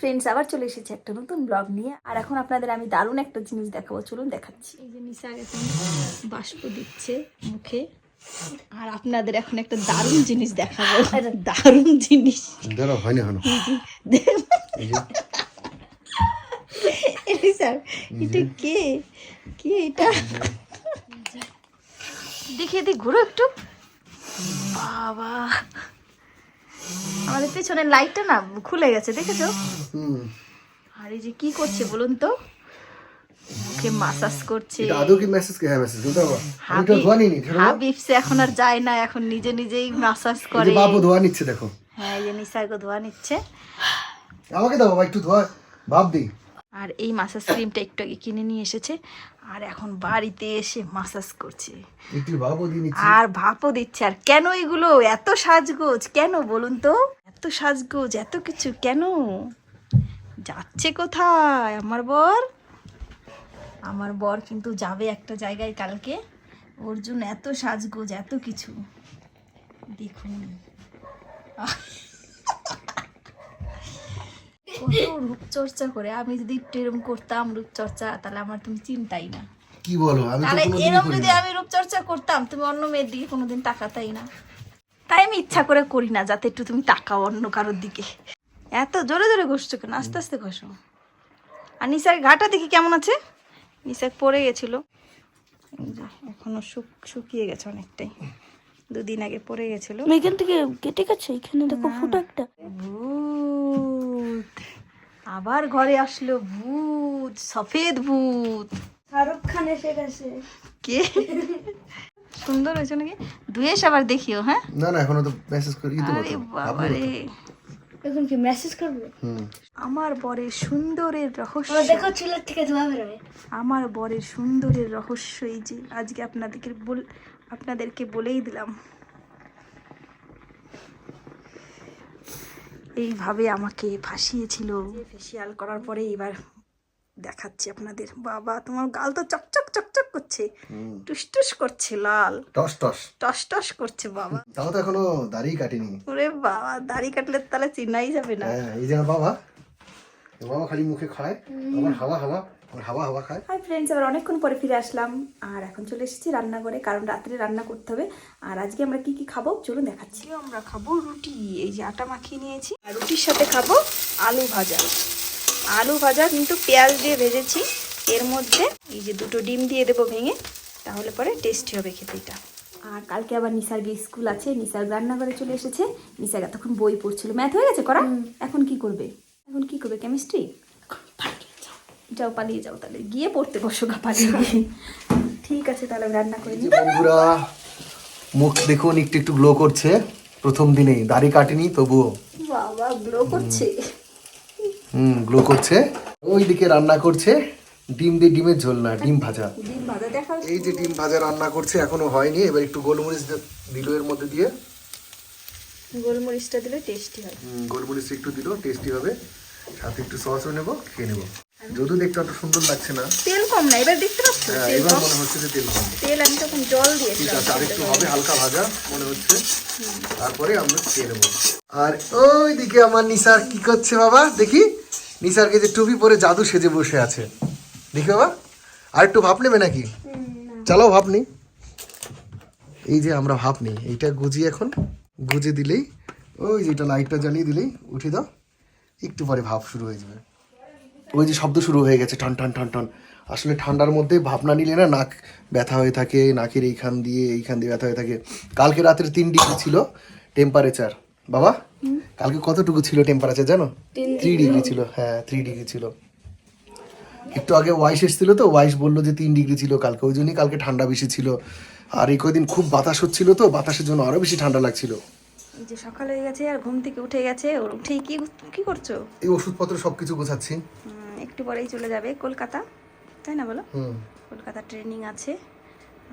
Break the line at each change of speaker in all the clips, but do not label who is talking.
Friends আবার চলে এসেছে একটা নতুন ব্লগ নিয়ে। আর এখন আপনাদের আমি দারুণ একটা জিনিস দেখাবো চলুন দেখাচ্ছি। এই যে নিশা এখন বাষ্প দিচ্ছে মুখে। আর আপনাদের এখন একটা দারুণ জিনিস দেখাবো। দারুণ জিনিস।
দাঁড়াও হয় না হলো এই যে
এই স্যার এটা কে? কে এটা? দেখি এদিকে ঘুরো একটু। বাবা। আমাদের পেছনের লাইটটা না খুলে গেছে দেখেছ? আর এই যে কি করছে বলুন তো? মুখে মাসাজ করছে।
দাদু কি মেসেজ কে? মেসেজ বলতে আমি তো ধোয়া নিনি হাবিব
সে এখন আর যায় না এখন নিজে নিজেই মাসাজ করে।
বাবু ধোয়া নিচ্ছে দেখো।
হ্যাঁ এই যে নিসার্গ ধোয়া নিচ্ছে।
আমাকে দাও একটু ধোয়া। ভাব দিই
আর এই মাসাজ ক্রিমটা একটু আগে কিনে নিয়ে এসেছে। আর এখন বাড়িতে এসে মাসাজ করছে। আর ভাপও দিচ্ছে। আর কেন এগুলো? এত সাজগোজ। কেন বলুন তো? এত সাজগোজ এত কিছু কেন? যাচ্ছে কোথায় আমার বর? আমার বর কিন্তু যাবে একটা জায়গায় কালকে। ওর জন্য এত সাজগোজ এত কিছু। দেখুন। কত রূপচর্চা করে। আমি যদি একটু এরকম করতাম রূপচর্চা তাহলে আমার তুমি চিন্তাই না।
কি বলো? আমি
তাহলে এরকম যদি আমি রূপচর্চা করতাম তুমি অন্য মেয়ের দিকে কোনোদিন তাকাতাই না। তাই আমি ইচ্ছা করে করি না যাতে একটু তুমি তাকাও অন্য কারোর দিকে। এত জোরে জোরে ঘষছো কেন? আস্তে আস্তে ঘষো। আর নিশার ঘাটা দেখি কেমন আছে? নিশাক পড়ে গেছিল। যে, এখনও শুক শুকিয়ে গেছে অনেকটাই। দুদিন আগে পড়ে গেছিল।
এখান থেকে কেটে গেছে এখানে দেখো ফুটো একটা।
ভূত। আবার ঘরে আসলো ভূত সফেদ ভূত।
শাহরুখ খান এসে গেছে।
কে? সুন্দর হয়েছে নাকি? ধুয়েস আবার দেখিও হ্যাঁ?
না না এখনও তো মেসেজ করি তো
আরে
বলো
বাবারে
এখন কি মেসেজ করবে?
হুম।
আমার বরের সুন্দরের রহস্য।
আমার দেখো চুলের থেকে ধোয়া বেরোবে।
আমার বরের সুন্দরের রহস্য এই যে আজকে আপনাদেরকে বল আপনাদেরকে বলেই দিলাম। এইভাবে আমাকে ফাঁসিয়েছিল। ফেসিয়াল করার পরে এবার দেখাচ্ছি আপনাদের। বাবা তোমার গাল তো চকচক চকচক করছে। টুসটুস করছে লাল।
টস টস।
টস টস করছে বাবা।
তাও তো এখনও দাড়ি কাটিনি।
ওরে বাবা দাড়ি কাটলে তাহলে চিনাই যাবে না।
হ্যাঁ এই যে বাবা বাবা খালি মুখে খায় আমার হাওয়া হাওয়া। হাওয়া হাওয়া খায়।
হাই ফ্রেন্ডস আবার অনেকক্ষণ পরে ফিরে আসলাম। আর এখন চলে এসেছি রান্নাঘরে কারণ রাত্রে রান্না করতে হবে। আর আজকে আমরা কি কি খাব? চলুন দেখাচ্ছি। আমরা খাব রুটি এই যে আটা মাখিয়ে নিয়েছি। আর রুটির সাথে খাব আলু ভাজা। আলু ভাজা কিন্তু পেঁয়াজ দিয়ে ভেজেছি। এর মধ্যে এই যে দুটো ডিম দিয়ে দেবো ভেঙে তাহলে পরে টেস্টি হবে খেতে এটা। আর কালকে আবার নিসার গিয়ে স্কুল আছে। নিসার রান্নাঘরে চলে এসেছে। নিসার এতক্ষণ বই পড়ছিল। ম্যাথ হয়ে গেছে করা? এখন কি করবে? এখন কি করবে? কেমিস্ট্রি যাও পালিয়ে যাও তাহলে। গিয়ে পড়তে বসো গা পালিয়ে গিয়ে ঠিক আছে তাহলে রান্না করে
যে
নিই।
বন্ধুরা মুখ দেখুন একটু একটু গ্লো করছে। প্রথম দিনেই দাড়ি কাটেনি তবুও।
বাবা গ্লো করছে?
হুম গ্লো করছে। ওইদিকে রান্না করছে ডিম দিয়ে ডিমের ঝোল না ডিম ভাজা।
ডিম ভাজা দেখা
এই যে ডিম ভাজা রান্না করছে এখনও হয়নি। এবার একটু গোলমরিচ দে- দিল এর মধ্যে দিয়ে।
গোলমরিচটা দিলে টেস্টি হয়।
হুম, গোলমরিচ একটু দিল টেস্টি হবে। সাথে একটু সসও নেব খেয়ে নেব। যদিও দেখতে অত সুন্দর লাগছে না।
তেল কম না এবার দেখতে পাচ্ছ?
হ্যাঁ
তেল
এবার মনে হচ্ছে যে তেল কম।
তেল আমি তখন জল
ঠিক
দিয়েছিলাম
আছে আর একটু হবে হালকা ভাজা মনে হচ্ছে। তারপরে আমরা খেয়ে নেব। আর ওই দিকে আমার নিসার কি করছে বাবা? দেখি। নিসারকে যে টুপি পরে জাদু সেজে বসে আছে। দেখি বাবা আর একটু ভাপ নেবে নাকি? চালাও ভাপ নেই। এই যে আমরা ভাপ নেই এইটা গুজি এখন। গুজে দিলেই ওই যে এটা লাইটটা জ্বালিয়ে দিলেই উঠে দাও। একটু পরে ভাপ শুরু হয়ে যাবে। ওই যে শব্দ শুরু হয়ে গেছে টন টন টন টন আসলে ঠান্ডার মধ্যে ভাপ না নিলে না নাক ব্যথা হয়ে থাকে নাকের এইখান দিয়ে এইখান দিয়ে ব্যথা হয়ে থাকে। কালকে রাত্রে তিন ডিগ্রি ছিল টেম্পারেচার বাবা কালকে কতটুকু ছিল টেম্পারেচার জানো? Three degree. ছিল হ্যাঁ থ্রি ডিগ্রি ছিল। একটু আগে ওয়াইস এসেছিল তো ওয়াইস বলল যে তিন ডিগ্রি ছিল কালকে ওই জন্যই কালকে ঠান্ডা বেশি ছিল। আর এই কদিন খুব বাতাস হচ্ছিল তো বাতাসের জন্য আরও বেশি ঠান্ডা লাগছিল।
এই যে সকাল হয়ে গেছে আর ঘুম থেকে উঠে গেছে উঠেই কি কি করছ?
এই ওষুধপত্র সবকিছু গোছাচ্ছি।
একটু পরেই চলে যাবে কলকাতা তাই না বলো?
হুম।
কলকাতা ট্রেনিং আছে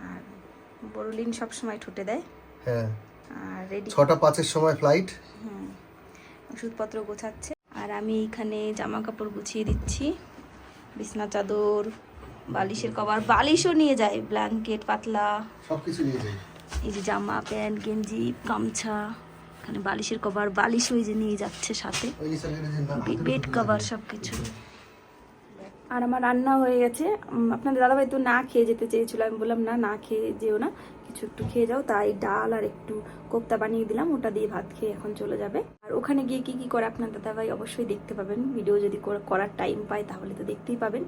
আর বড়লিন সব সময় ঠুটে দেয়।
হ্যাঁ।
আর রেডি
ছটা পাঁচের সময় ফ্লাইট
ওষুধপত্র গোছাচ্ছে। আর আমি এখানে জামা কাপড় গুছিয়ে দিচ্ছি। বিছনা চাদর বালিশের কভার বালিশও নিয়ে যায় ব্ল্যাঙ্কেট পাতলা।
সবকিছু নিয়ে যাই
এই যে জামা প্যান্ট গেঞ্জি গামছা এখানে বালিশের কভার বালিশ ওই যে নিয়ে যাচ্ছে সাথে। বেড কভার সব কিছু আর আমার রান্না হয়ে গেছে। উম, আপনাদের দাদাভাই তো না খেয়ে যেতে চেয়েছিল। আমি বললাম না না খেয়ে যেও না কিছু একটু খেয়ে যাও। তাই ডাল আর একটু কোপ্তা বানিয়ে দিলাম। ওটা দিয়ে ভাত খেয়ে এখন চলে যাবে। আর ওখানে গিয়ে কি কি করে আপনার দাদাভাই অবশ্যই দেখতে পাবেন। ভিডিও যদি করার টাইম পায় তাহলে তো দেখতেই পাবেন।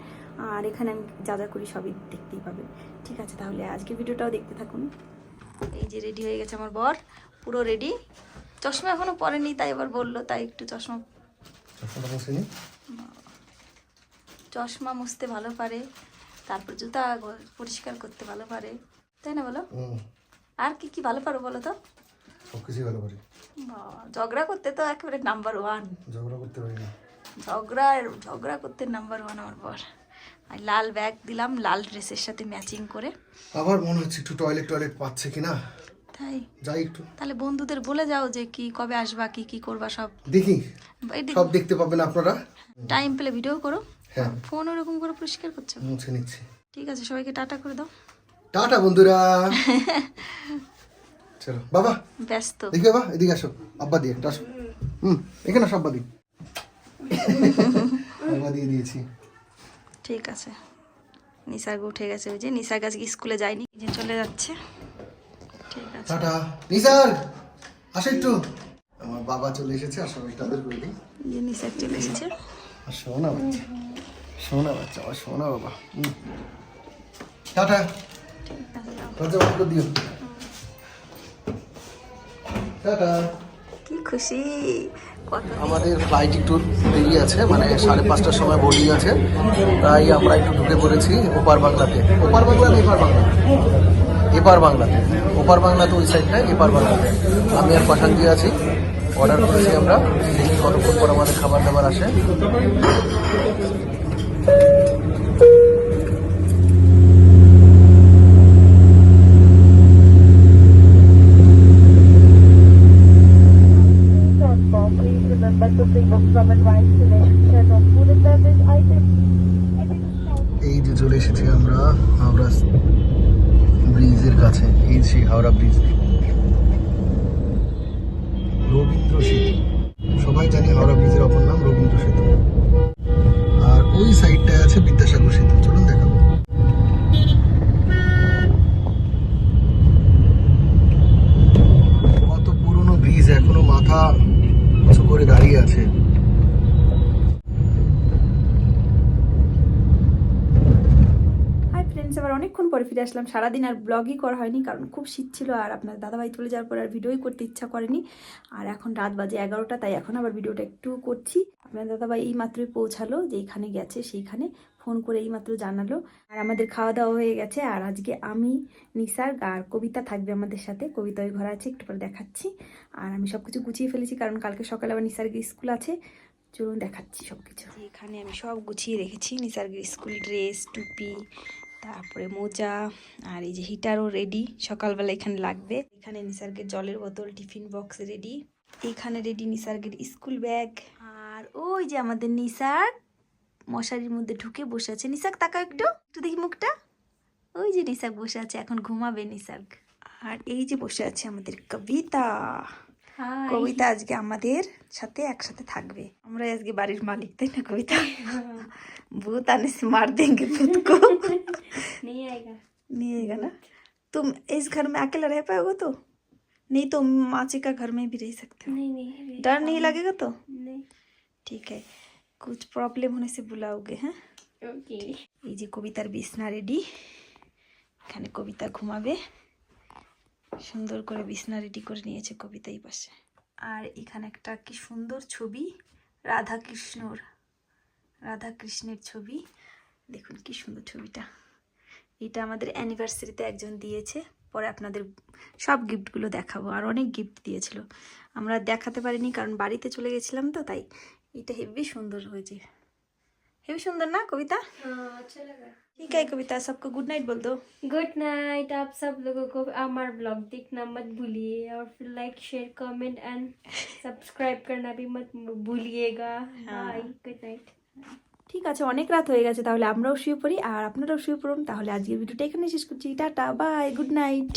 আর এখানে আমি যা যা করি সবই দেখতেই পাবেন। ঠিক আছে তাহলে আজকে ভিডিওটাও দেখতে থাকুন। এই যে রেডি হয়ে গেছে আমার বর। পুরো রেডি। চশমা এখনও পরেনি তাই এবার বলল তাই একটু চশমা
চশমাটা
চশমা মুছতে ভালো পারে তারপর জুতা পরিষ্কার করতে ভালো পারে। তাই না বলো? আর কি কি ভালো পারো বলো তো?
সব কিছুই ভালো পারি।
ঝগড়া করতে তো একেবারে নাম্বার ওয়ান
ঝগড়া করতে পারি না।
ঝগড়া ঝগড়া করতে নাম্বার ওয়ান আমার বর। আর লাল ব্যাগ দিলাম লাল ড্রেসের সাথে ম্যাচিং করে।
আবার মনে হচ্ছে একটু টয়লেট টয়লেট পাচ্ছে কিনা?
তাই?
যাই একটু।
তাহলে বন্ধুদের বলে যাও যে কি কবে আসবা কি কি করবা সব।
দেখি। সব দেখতে পাবেন আপনারা।
টাইম পেলে ভিডিও করো।
হ্যাঁ।
ফোন ওরকম করে পরিষ্কার করছ?
মুছে নিচ্ছি।
ঠিক আছে সবাইকে টাটা করে দাও।
টাটা বন্ধুরা। চলো বাবা।
ব্যস্ত।
দেখি বাবা এদিকে আসো। আব্বা দিয়ে আসো। হুম এখানে আসো আব্বা দি আব্বা দিয়ে দিয়েছি।
ঠিক আছে। নিসার্গ উঠে গেছে ওই যে নিসার্গ আজকে স্কুলে যায়নি যে চলে যাচ্ছে। ঠিক আছে।
টাটা। নিসার আসো একটু। আমার বাবা চলে এসেছে আর সবাই তাদের
যে নিসার্গ চলে এসেছে।
আর সোনা বাচ্চা। সোনা বাচ্চা আমার সোনা বাবা। হুম। টাটা। দরজা বন্ধ করে দিও। টাটা।
কি খুশি।
আমাদের ফ্লাইট একটু দেরি আছে মানে সাড়ে পাঁচটার সময় বোর্ডিং আছে তাই আমরা একটু ঢুকে পড়েছি ওপার বাংলাতে। ওপার বাংলা না এপার বাংলা? এপার বাংলাতে। ওপার বাংলা তো ওই সাইডটায় এপার বাংলাতে। আমি আর পাঠান দিয়ে আছি অর্ডার করেছি আমরা। দেখি কতক্ষণ পর আমাদের খাবার দাবার আসে। Thank you. আছে
হাই ফ্রেন্ডস আবার অনেকক্ষণ পরে ফিরে আসলাম। সারাদিন আর ব্লগই করা হয়নি, কারণ খুব শীত ছিল আর আপনার দাদাভাই চলে যাওয়ার পর আর ভিডিওই করতে ইচ্ছা করেনি। আর এখন রাত বাজে এগারোটা, তাই এখন আবার ভিডিওটা একটু করছি। আপনার দাদাভাই এই মাত্রই পৌঁছালো, যেইখানে গেছে সেইখানে ফোন করে এই মাত্র জানালো। আর আমাদের খাওয়া দাওয়া হয়ে গেছে, আর আজকে আমি নিসার্গ আর কবিতা থাকবে আমাদের সাথে। কবিতা ওই ঘরে আছে, একটু পরে দেখাচ্ছি। আর আমি সব কিছু গুছিয়ে ফেলেছি, কারণ কালকে সকালে আবার নিসার্গের স্কুল আছে। চলুন দেখাচ্ছি সব কিছু এখানে আমি সব গুছিয়ে রেখেছি, নিসার্গের স্কুল ড্রেস, টুপি তারপরে মোজা আর এই যে হিটারও রেডি সকালবেলা এখানে লাগবে। এখানে নিসার্গের জলের বোতল, টিফিন বক্স রেডি এখানে রেডি নিসার্গের স্কুল ব্যাগ আর ওই যে আমাদের নিসার্গ, মশারির মধ্যে ঢুকে বসে আছে। নিসার্গ, তাকাও একটু একটু দেখি মুখটা। ওই যে নিসার্গ বসে আছে, এখন ঘুমাবে নিসার্গ। আর এই যে বসে আছে আমাদের কবিতা। কবিতা আজকে আমাদের সাথে একসাথে থাকবে আমরা আজকে বাড়ির মালিক তাই না কবিতা भूत आने से मार देंगे भूत को
नहीं आएगा
नहीं आएगा ना तुम इस घर में अकेला रह पाओगे तो नहीं तो माची का घर में भी रह सकते हो
नहीं नहीं
डर नहीं लगेगा तो
नहीं
ठीक है कुछ प्रॉब्लम होने से बुलाओगे हैं
ओके
এই যে কবিতার বিছনা রেডি এখানে কবিতা ঘুমাবে সুন্দর করে বিছনা রেডি করে নিয়েছে কবিতাই পাশে। আর এখানে একটা কি সুন্দর ছবি রাধা কৃষ্ণর রাধা কৃষ্ণের ছবি। দেখুন কি সুন্দর ছবিটা। এটা আমাদের অ্যানিভার্সারিতে একজন দিয়েছে, পরে আপনাদের সব গিফটগুলো দেখাবো। আর অনেক গিফট দিয়েছিল। আমরা দেখাতে পারিনি কারণ বাড়িতে চলে গেছিলাম তো, তাই এটা হেভি সুন্দর হয়েছে। हेवी सुंदर ना कविता
हाँ अच्छा लगा
ठीक है कविता सबको गुड नाइट बोल दो
गुड नाइट आप सब लोगों को हमारा ब्लॉग देखना मत भूलिए और फिर like share comment and subscribe करना भी मत भूलिएगा बाय गुड नाइट
ঠিক আছে অনেক রাত হয়ে গেছে তাহলে আমরাও শুয়ে পড়ি আর আপনারাও শুয়ে পড়ুন তাহলে আজকের ভিডিওটা এখানে শেষ করছি টাটা বাই গুড নাইট